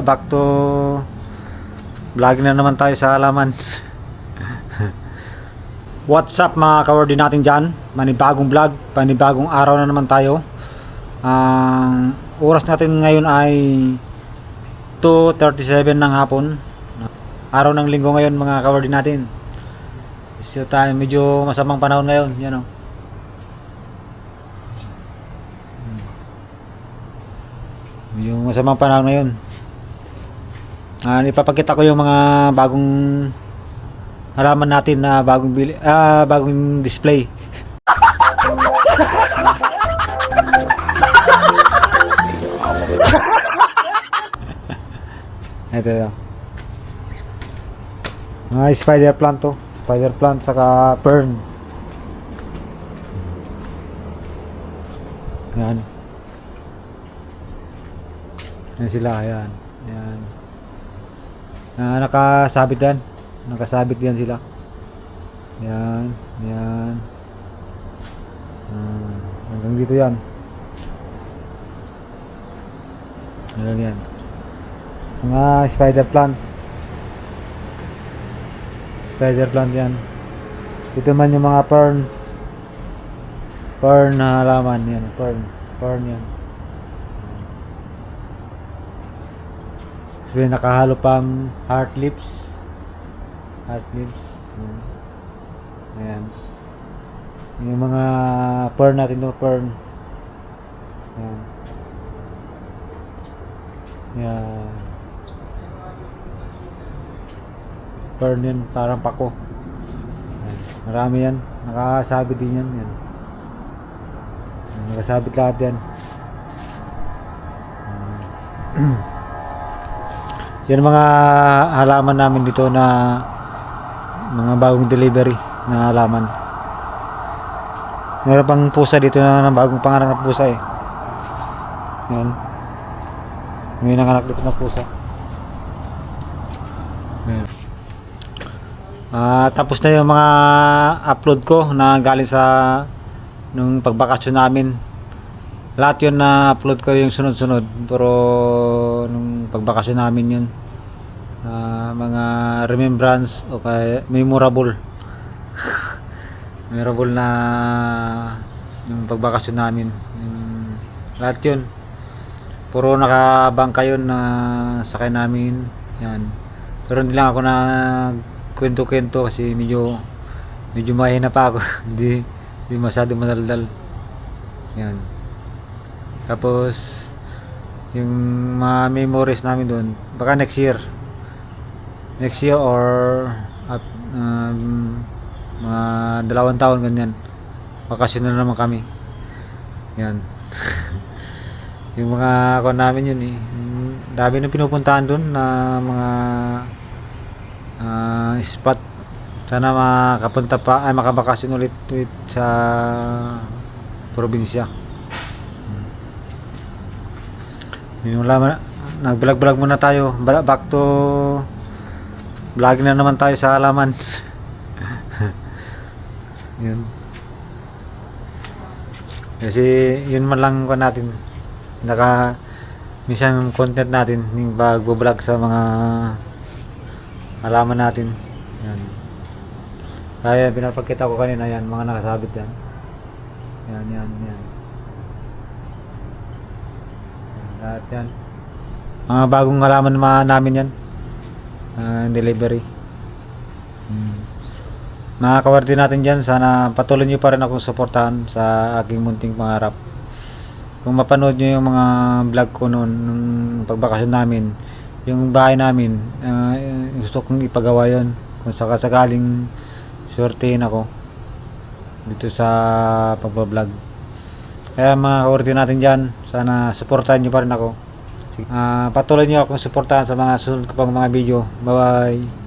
Back to vlog na naman tayo sa halaman. What's up mga kawardi natin dyan? Manibagong vlog, panibagong araw na naman tayo. Ang oras natin ngayon ay 2.37 ng hapon. Araw ng linggo ngayon mga kawardi natin. So tayo medyo masamang panahon ngayon. Yan o. Medyo masamang panahon ngayon. Ah, ipapakita ko yung mga bagong halaman natin na bagong bili, ah, bagong display. Ito yun. Mga spider plant to. Spider plant saka fern. Yan. Yan sila, ayan. Ayan. Ah, nakasabit yan. Nakasabit yan sila. Yan, yan. Ah, hanggang dito yan. Hanggang yan. Mga spider plant. Spider plant yan. Ito man yung mga fern. Fern na halaman yan. Fern. Fern yan. So, yun, nakahalo pang heart lips. Heart lips. Ayan. Ayan. Yung mga fern natin no, fern. Ayan. Ayan. Fern yan, parang pako. Ayan. Marami yan. Nakasabit din yan. Ayan, Nakasabit lahat yan. Ayan. Yan mga halaman namin dito na mga bagong delivery na halaman. Meron pang pusa dito na, na bagong panganak na pusa eh. Yan. May nanganak dito na pusa. Yan. Ah, tapos na yung mga upload ko na galing sa nung pagbakasyon namin. Lahat yun na upload ko yung sunod-sunod. Pero nung pagbakasyon namin yun. na mga remembrance o kaya memorable. memorable na yung pagbakasyon namin. Yung, lahat yun. Puro nakabangka yun na sakay namin. Yan. Pero hindi lang ako na kwento-kwento kasi medyo medyo mahina pa ako. hindi hindi masyado madaldal. Yan. Tapos yung mga memories namin doon, baka next year. Next year or at um, mga dalawang taon ganyan. Bakasyon na naman kami. Yan. yung mga ako namin yun eh. Dami na pinupuntahan doon na mga ah, spot. Sana makapunta pa ay makabakasyon ulit, ulit sa probinsya. Wala nag-vlog-vlog muna tayo. Back to vlog na naman tayo sa halaman. yun. Kasi yun man lang ko natin. Naka minsan yung content natin yung pag-vlog sa mga halaman natin. Yan. Kaya pinapakita ko kanina yan, mga nakasabit yan. Yan, yan, yan. Yan, Lahat yan. Mga bagong halaman mga namin yan. Ah, delivery. Hmm. Mga kawardi natin dyan, sana patuloy nyo pa rin akong suportahan sa aking munting pangarap. Kung mapanood nyo yung mga vlog ko noon, nung pagbakasyon namin, yung bahay namin, ah, gusto kong ipagawa yon Kung sakasakaling swertein ako dito sa pagbablog. Kaya mga kawardi natin dyan, sana suportahan nyo pa rin ako. Ah, patuloy nyo akong suportahan sa mga susunod ko pang mga video. Bye bye!